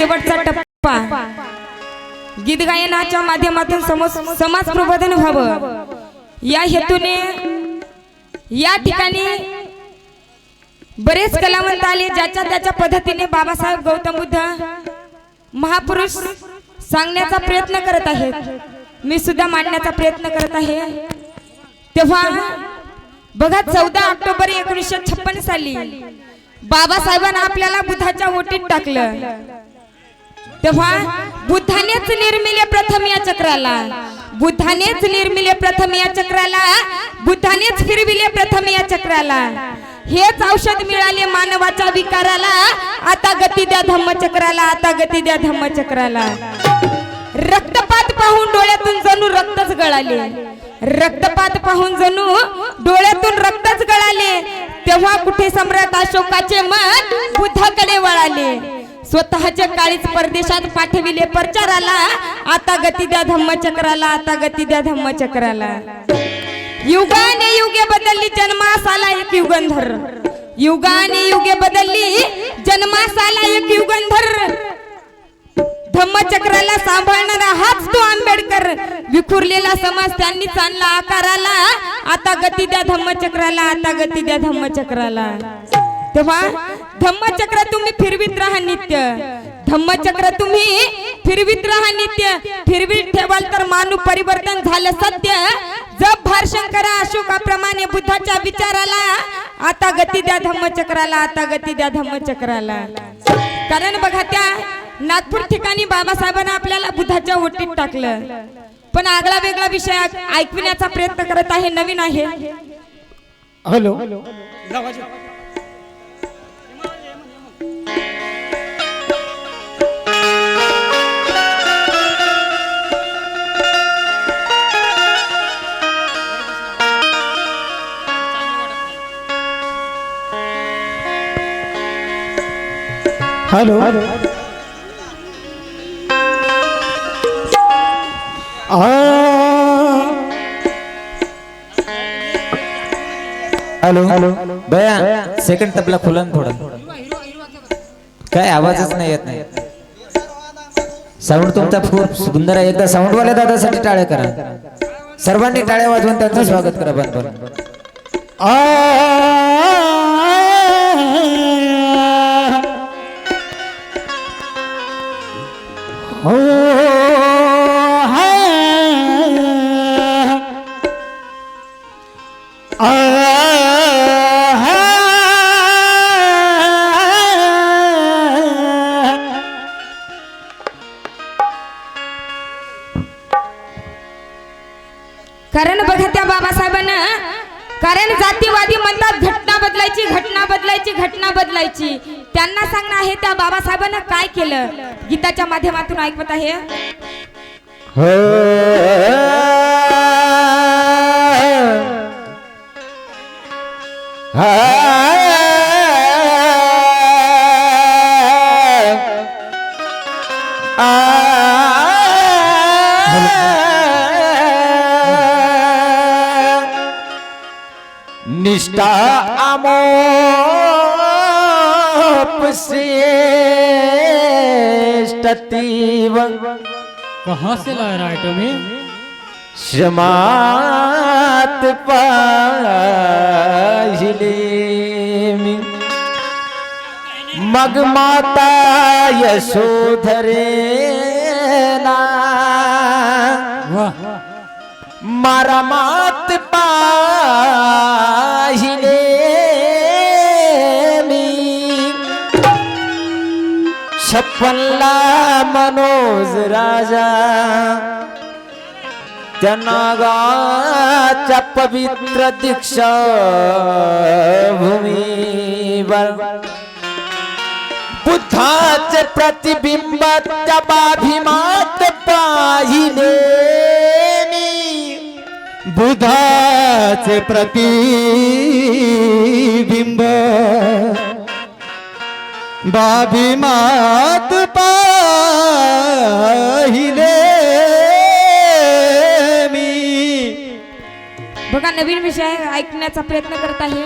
शेवटचा टप्पा. गीत गायनाच्या माध्यमातून समज समाज प्रबोधन व्हावं. या हेतूने या ठिकाणी बरेच कलावंत आले ज्याच्या त्याच्या पद्धतीने बाबासाहेब गौतम बुद्ध महापुरुष सांगण्याचा प्रयत्न करत आहेत. मी सुद्धा मांडण्याचा प्रयत्न करत आहे. तेव्हा बघा चौदा ऑक्टोबर एकोणीसशे छप्पन साली बाबासाहेबांना आपल्याला बुद्धाच्या ओटीत टाकलं. तेव्हा बुद्धानेच निर्मिले प्रथम या चक्राला. बुद्धानेच निर्मिले प्रथम या चक्राला. बुद्धानेच फिरविले प्रथम या चक्राला. हेच औषध मिळाले मानवाच्या विकाराला. आता गती द्या धम्मचक्राला आता गती द्या धम्मचक्राला रक्तपात पाहून डोळ्यातून जणू रक्तच गळाले. रक्तपात पाहून जणू डोळ्यातून रक्तच गळाले. तेव्हा कुठे सम्राट अशोकाचे मन बुद्धाकडे वळाले. स्वतःच्या काळीच परदेशात पाठविले प्रचाराला. आता गती द्या धम्मचक्राला आता गती द्या धम्मचक्राला. युगाने युगे बदलली जन्मास आला एक युगंधर. युगाने युगे बदलली जन्मास आला एक युगंधर. धम्मचक्राला सांभाळणारा हाच तो आंबेडकर. विखुरलेला समाज त्यांनीच आणला आकाराला. आता गती द्या धम्मचक्राला आता गती द्या धम्मचक्राला. तेव्हा धम्मचक्र तुम्ही फिरवीत राहा नित्य. धम्मचक्र तुम्ही फिरवीत राहा नित्य. फिरवीत ठेवाल तर मानू परिवर्तन झालं सत्य. जप करा अशोकाप्रमाणे बुद्धाच्या विचाराला आता गती द्या धम्मचक्राला आता गती द्या धम्मचक्राला. कारण बघा त्या नागपूर ठिकाणी बाबासाहेबांना आपल्याला बुद्धाच्या ओटीत टाकलं. पण आगळा वेगळा विषय ऐक- ऐकविण्याचा प्रयत्न करत आहे नवीन आहे. हॅलो. हॅलो. हॅलो. हॅलो. बया सेकंड तबला खुला ना थोडा. काय आवाजच नाही येत नाही. साऊंड तुमचा खूप सुंदर आहे. एकदा साऊंड वाल्या दादासाठी टाळ्या करा. सर्वांनी टाळ्या वाजवून त्यांचं स्वागत करा बरोबर हो माध्यमातून ऐकवत आहे. निष्ठा आमो आमोप कहाँ से ला रहा है तुम्हें श्रमात पाहिले मी। मग माता यशोधरे ना मारा मात पाहिले मी। छप्पनला मनोज राजा। जनागाच पवित्र दीक्षा भूमि बुद्धाच प्रतिबिंबाभिमात पाहिने बुधाचे प्रतिबिंब। बाभिमात पा पाहिले मी. बघा नवीन विषय ऐकण्याचा प्रयत्न करत आहे.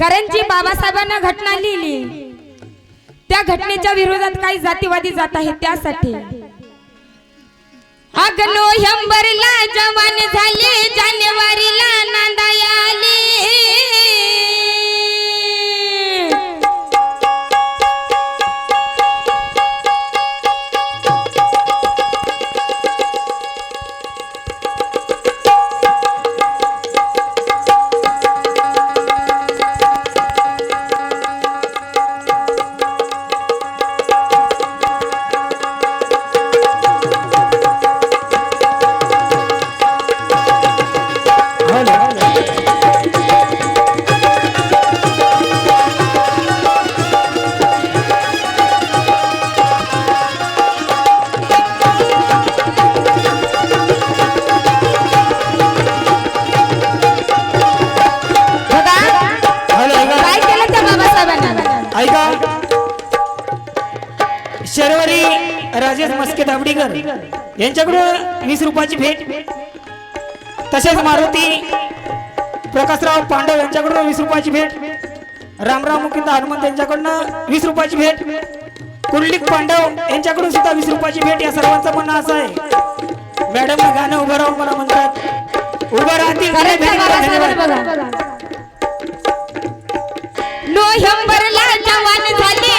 कारण जी बाबासाहेबांना घटना लिहिली त्या घटनेच्या विरोधात काही जातीवादी जात आहेत त्यासाठी. अग हंबरला जवान झाले जानेवारीला नांदाया आले. दाबडीकर यांच्याकडून वीस रुपयाची भेट. तसेच मारुती प्रकाशराव पांडव यांच्याकडून वीस रुपयाची भेट. रामराव मुकिंद हनुमंत यांच्याकडून वीस रुपयाची भेट. कुंडलिक पांडव यांच्याकडून सुद्धा वीस रुपयाची भेट. या सर्वांचं म्हणणं असं आहे. मॅडम गाणं उभं राहून मला म्हणतात. उभं राहतील बघा. नोव्हेंबरला जवान झाले.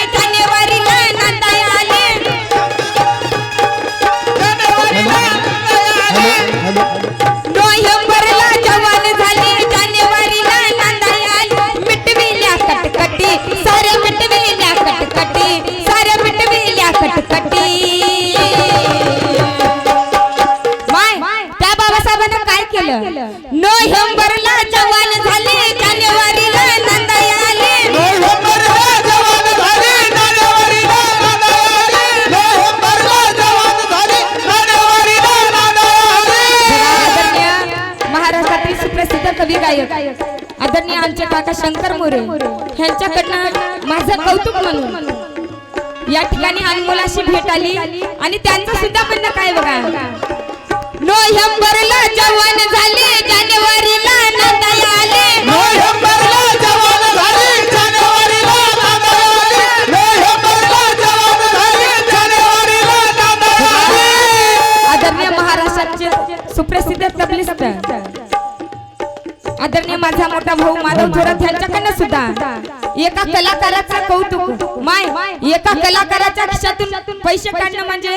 एका कलाकाराचं कौतुक. माय एका कलाकाराच्या खिशातून पैसे काढणं म्हणजे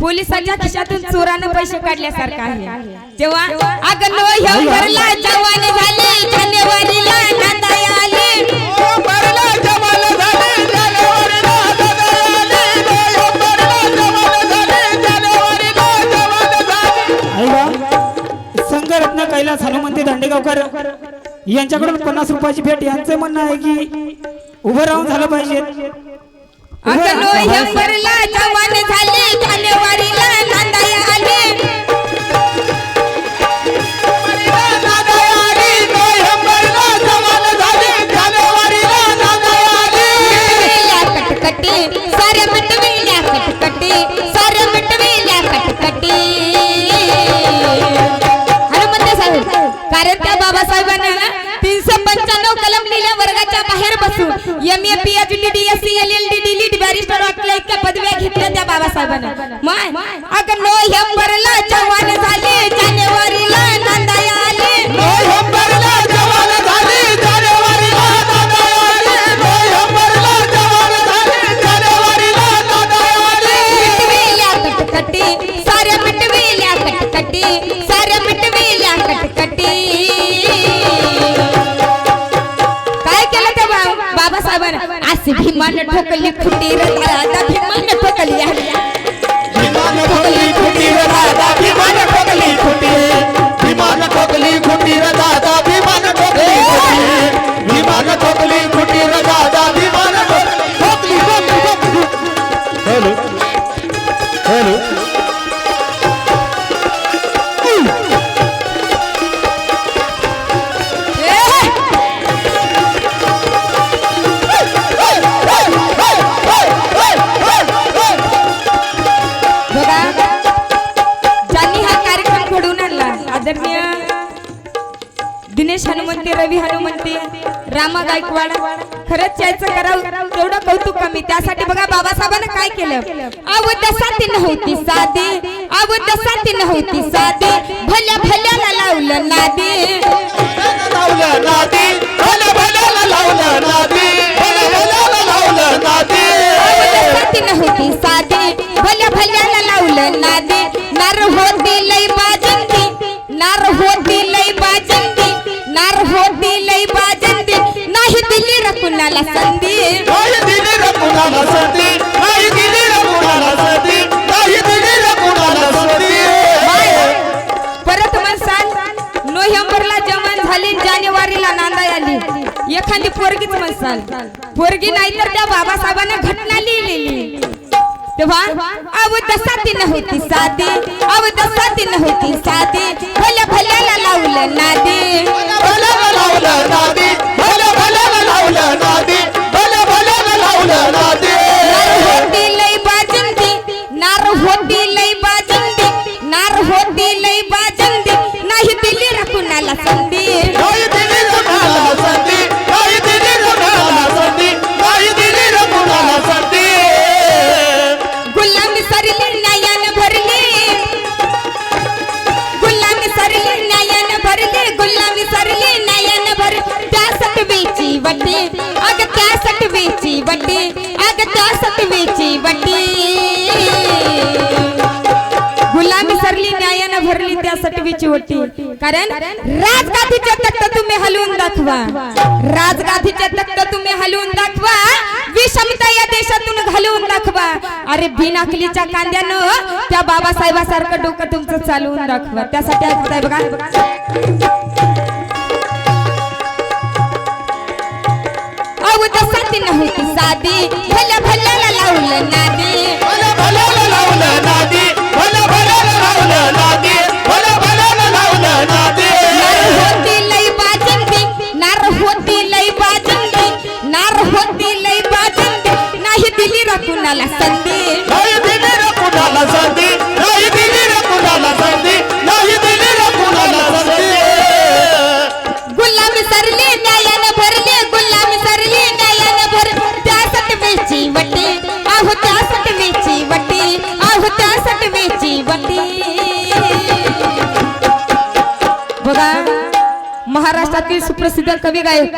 पोलिसांच्या खिशातून चोरानं पैसे काढल्यासारखं आहे. तेव्हा अग जवान झाले जानेवारीला नांदाया कैलास हनुमंती दांडेगावकर यांच्याकडून पन्नास रुपयाची भेट यांचं म्हणणं आहे की उभं राहून झालं पाहिजे. M A P H D D S C L L D D litt barrister वाटल्या इतक्या पदव्या घेतल्या त्या बाबासाहेबांना. माय अगं नो हे झाले जानेवारीला बाबासाहेबांना असे आदरणीय दिनेश हनुमंते रवी हनुमंते रामा गायकवाड खरंच यायचं करावं तेवढं कौतुक कमी त्यासाठी बघा बाबासाहेबांना काय केलं? अवध साथी नव्हती साधी अवध साथी नव्हती साधी. भल्या भल्याला लावलं नादी. लावलं नादी भल्या भल्याला लावलं नादी भल्या भल्याला लावलं नादी. नव्हती साधी. भल्या भल्याला लावलं नादी. नार होती लय बाजंती नाही दिली र कुणाला संधी. नाही दिली रे कुणाला संधी. नाही दिली रे कुणाला संधी. नाही दिली रे कुणाला संधी परत म्हणसाल नोव्हेंबरला जवान झाली जानेवारीला नांदाय आली. एखादी पोरगीच म्हणसाल पोरगी नाही तर त्या बाबासाहेबांना घटना लिहिलेली. तेव्हा अवध साथी नव्हती साधी अवध साथी नव्हती साधी भल्या भल्याला लावलं नादी. भल्याला लावलं नादी. भल्या भल्याला लावलं नादी. भल्या भल्याला लावलं नादी. वेची वटी अग त्यासाठी वेची वटी गुलामी सरली न्यायानं भरली त्यासाठी वेची वटी कारण राजगादीचे तख्त तुम्ही हलवून दाखवा. राजगादीचे तख्त तुम्ही हलवून दाखवा. विषमता या देशातून घालवून दाखवा. अरे बिनाकलीच्या कांद्यानं त्या बाबासाहेबासारखं डोकं तुमचं चालवून दाखवा. त्यासाठी ऐकताय बघा. अवध नव्हती. साधी भल्या भल्याला लावलं नादी. भल्या भल्याला लावलं नादी. भल्या भल्याला लावलं नादी. भल्या भल्याला लावलं नादी. नार होती लई बाजंती नार होती लई बाजंती नार होती लई बाजंती नाही दिली रा कुणाला संधी. नाही दिली रे कुणाला संधी. कवी गायक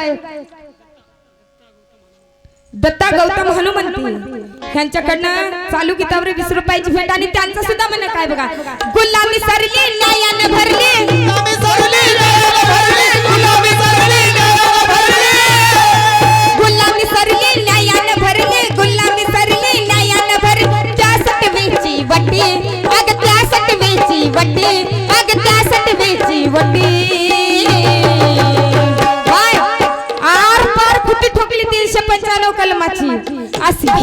दत्ता गौतम हनुमंती. यांच्याकडनं चालू किताबर वीस रुपयाची भेट आणि त्यांचं सुद्धा म्हणणं काय बघा? गुलामी सरली न्यायानं भरली. गुलामी सरली न्यायाला भरली. गुलामी सरली न्यायाला भरली. गुलामी सरली न्यायानं भरली. गुलामी सरली न्यायानं भरली. त्यासाठी वेची वटी. अग त्यासाठी वेची वटी. अग त्यासाठी वेची वटी.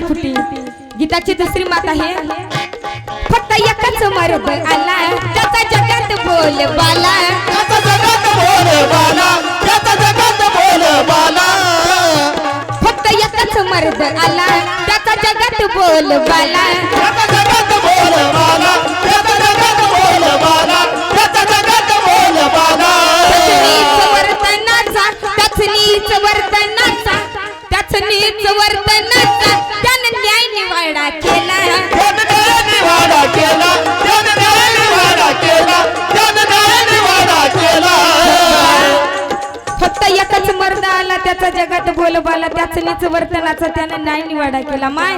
ठोकली फुटी गीताची दुसरी मात आहे. फक्त एकच मरद आला त्याचा जगात बोल बाला. त्याचा जगात बोल बाला. त्याचा जगात बोल बाला. फक्त एकच मर्द आला त्याचा जगात बोल बाला. त्याचा जगात बोल बाला. त्याचा जगात बोल बाला. त्याचा जगात बोल बाला. त्याच वर्तनाचा वर्तनाचा. निवाडा केला. त्यानं न्याय निवाडा केला त्यानं न्याय निवाडा केला त्यानं न्याय निवाडा केला फक्त एकच मर्द आला त्याचा जगात बोलबाला त्याच नीच वर्तनाचा त्यानं निवाडा केला. माय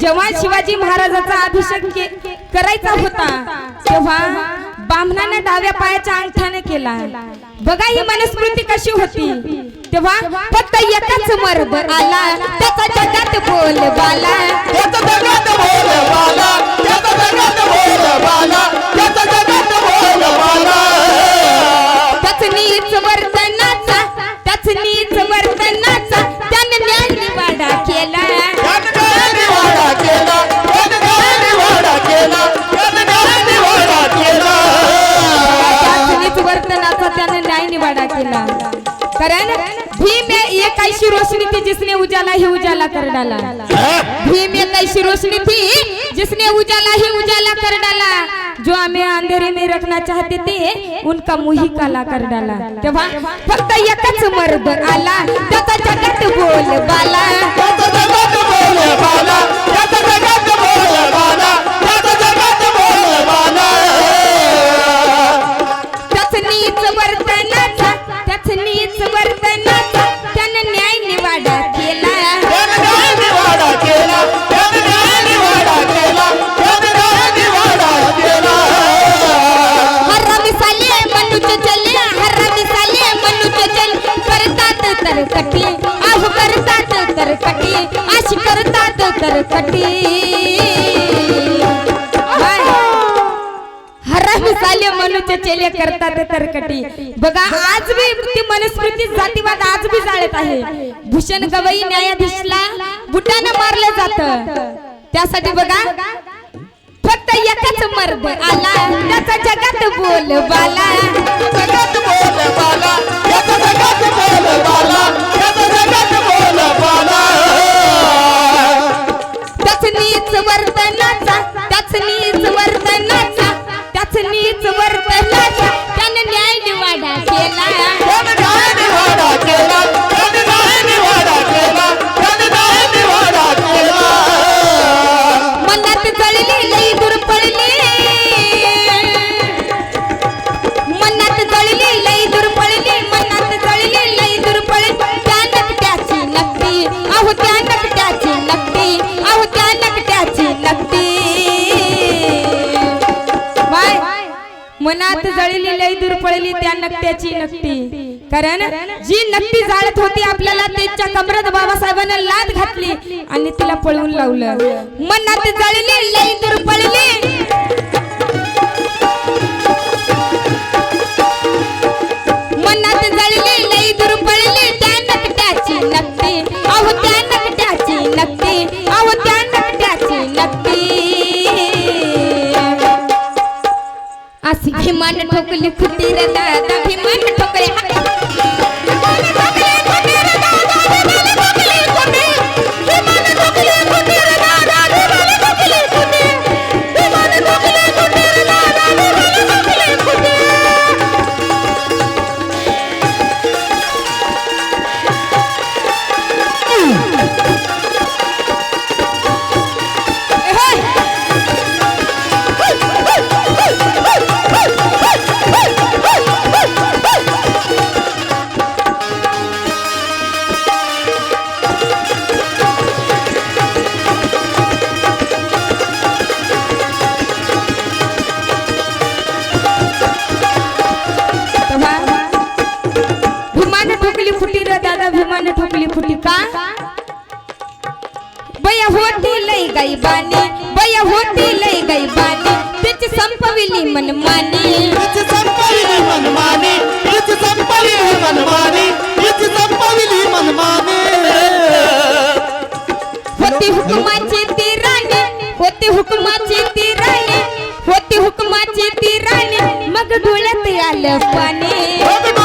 जेव्हा शिवाजी महाराजाचा अभिषेक करायचा होता तेव्हा बामणाने डाव्या पायाच्या अंगठ्याने केला. बघा ही मनस्मृती कशी होती. तेव्हा फक्त एकच मर्द आला. त्याचा जगात बोल बाला. त्याचा जगात बोल बाला. त्याचा जगात बोल बाला. त्याचा जगात बोल बाला. त्याच नीच वर्तनाचा त्याच नीच वर्तनाचा त्याने न्याय निवाडा केला. निवाडा केला. निवाडा केला. निवाडा केला. त्याच नीच वर्तनाचा त्याने न्याय निवाडा केला. एक रोशनी थी जिसने उजाला ही उजाला कर डाला भीम एक ऐसी रोशनी थी जिसने उजाला ही उजाला कर डाला जो हमें अंधेरे में रखना चाहते थे उनका मुही काला कर डाला तेव्हा फक्त एकच मर्द आला. त्याचा जगत बोल बाला त्याचा जगत बोल बाला त्याचा जगत बोल बाला करतात तर कटी. हाय. चेले करतात तर कटी बघा आज भी ती मनुस्मृती जातीवाद आज भी जाळत आहे. भूषण गवई न्यायाधीशला बुटानं मारलं जात. त्यासाठी बघा फक्त एकच मर्द आला. त्याचा जगात बोल बाला. जगात बोल बाला. जगात बोल बाला. जगात बोल बाला. नीच वर्तनाचा त्याच नीच वर्तनाचा त्याच नीच वर्तनाचा. दूर पडली त्या नक्त्याची नक्ती कारण जी नक्ती जाळत होती आपल्याला त्यांच्या कमरात बाबासाहेबांना लाद घातली आणि तिला पळवून लावलं. मनात जळली लई दूर पडली. अशी भीमान ठोकली खुटी रे दादा भीमान ठोकले संपविली मन मानी हिची संपविली मनमानी हिची संपविली मनमानी हिची संपविली मनमानी होती हुकुमाची ती राणी होती हुकुमाची ती राणी होती हुकुमाची ती राणी मग डोळ्यात आलं पाणी.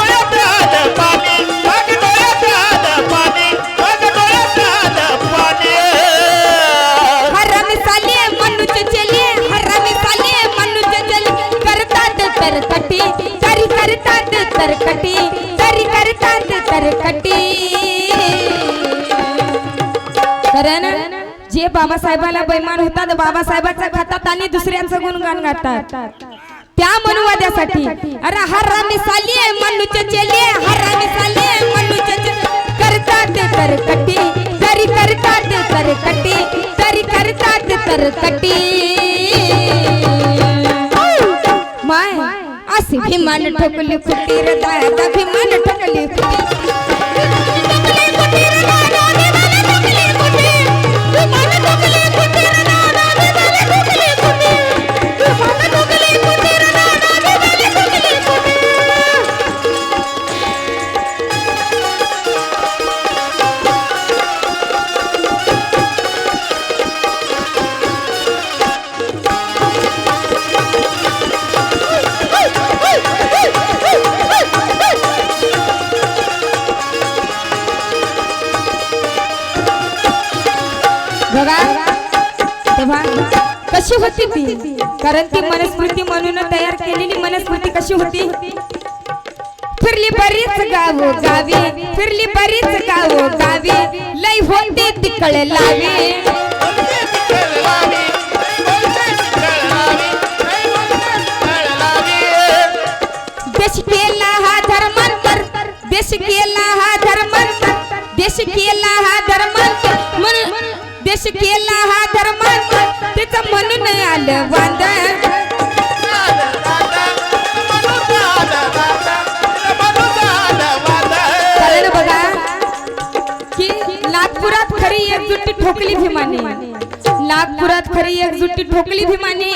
तर कटी तरी करतात तर कटी कारण जे बाबासाहेबाला बैमान होतात बाबासाहेबाचा खातात आणि दुसऱ्यांचं गुणगान गातात. त्या मनुवाद्यासाठी अरे हरामी साली मनुष्य चले हरामी साले मनुष्य चले. करतात तर कटी तरी करतात तर कटी तरी करतात तर कटी भीमान ठोकली कुटीर दादा भीमान ठोकली कुटीर बघा. तेव्हा कशी होती ती? कारण ती मनस्मृती म्हणून तयार केलेली मनस्मृती कशी होती? फिरली बरीच गाव गावी फिरली बरीच गाव गावी. लय होते तिकडे लावी. देश केला हा धर्मांतर देश केला हा केला हा धर्मांतर त्याचं म्हणून आलं वांदळ. कारण बघा की नागपुरात खरी एकजुटी ठोकली भीमाने. नागपुरात खरी एकजुटी ठोकली भीमाने.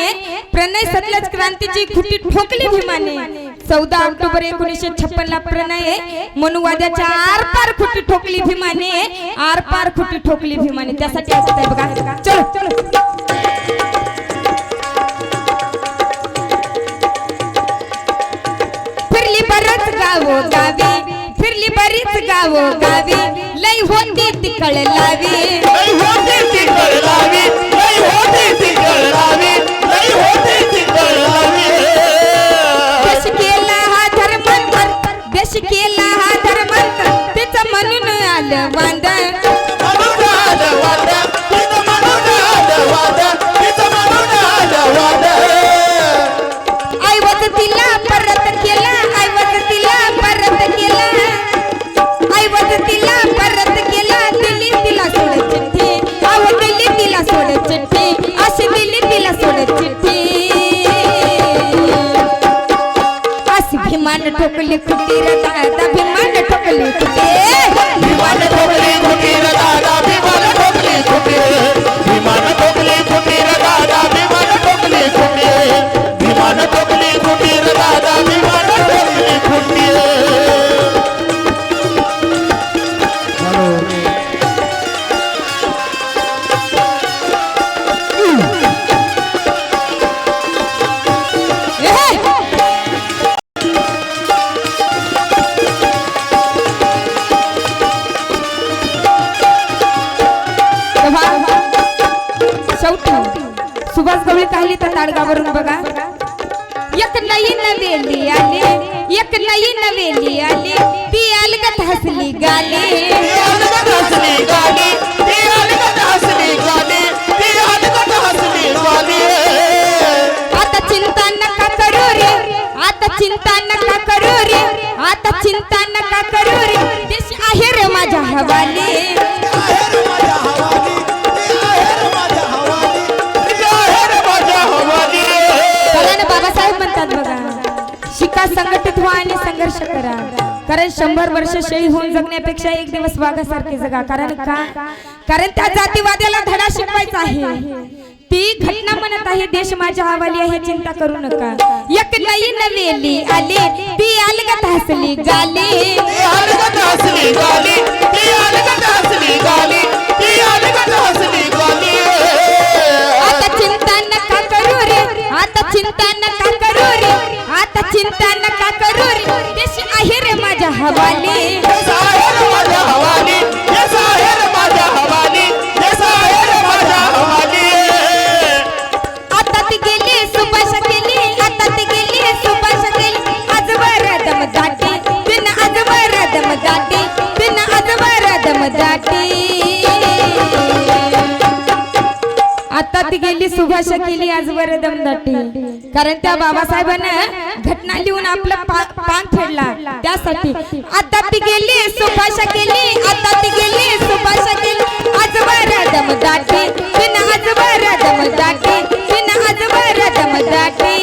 प्रणय सतलज क्रांतीची खुटी ठोकली भीमाने. चौदा ऑक्टोबर एकोणीसशे छप्पन ला प्रणय मनुवाद्याच्या आर पार खुटी ठोकली भीमाने आर पार खुटी ठोकली भीमाने. त्यासाठी असत आहे बघा. चलो चलो. फिरली बरच गाव गावी फिरली बरीच गाव गावी लय होती तिकड लावी. लय होती तिकड लावी लय होती तिकड लावी. म्हणून सुभाष गवळी तर ताडगावरून बघा. एक नई नवेली आले एक नई नवेली आले. ती अलगत हसली गाले हसली गाली ती अलगत हसली गाली ती अलगत हसली गाली आता चिंता नका करू रे आता चिंता नका करू रे आता चिंता नका करू रे. देश आहे रे माझ्या हवाले. स्वतः संघटित व्हा आणि संघर्ष करा. कारण शंभर वर्ष शहीद होऊन जगण्यापेक्षा एक दिवस वाघासारखे जगा. कारण का? कारण त्या जातीवाद्याला धडा शिकवायचा आहे. ती घटना म्हणत आहे देश माझ्या हवाली आहे चिंता करू नका. एक नई नवेली आली ती अलगत हसली गाली. अलगत हसली गाली. ती अलगत हसली गाली. ती अलगत हसली. चिंता नका करू देश आहे रे माझ्या हवाली. माझ्या हवाली. साहेर माझ्या हवाली. साहेर माझ्या हवाली. आता ती गेली सुभाष केली आता ती गेली सुभाष केली आजवर दम दाटी बिन आजवर दम दाटी बिन आजवर दम दाटी. आता ती गेली सुभाष केली आजवर दम दाटी कारण त्या बाबासाहेबांना घटना लिहून आपलं पान फेडला. त्यासाठी आता ती गेली सुभाष केली. आता ती गेली सुभाष केली. आजवर दम दाटी बिन आजवर दम दाटी बिन आजवर दम दाटी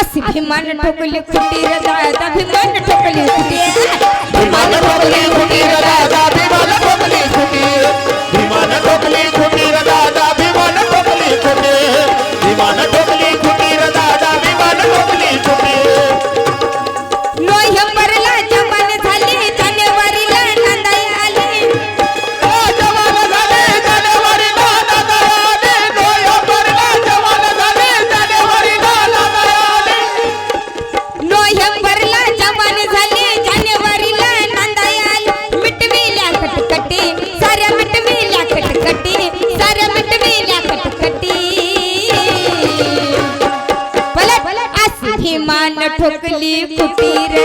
अशी भीमान ठोकली कुटीर दादा भीमान ठोकली कुटीर. विमान ठोकली कुटीर दादा ठोकली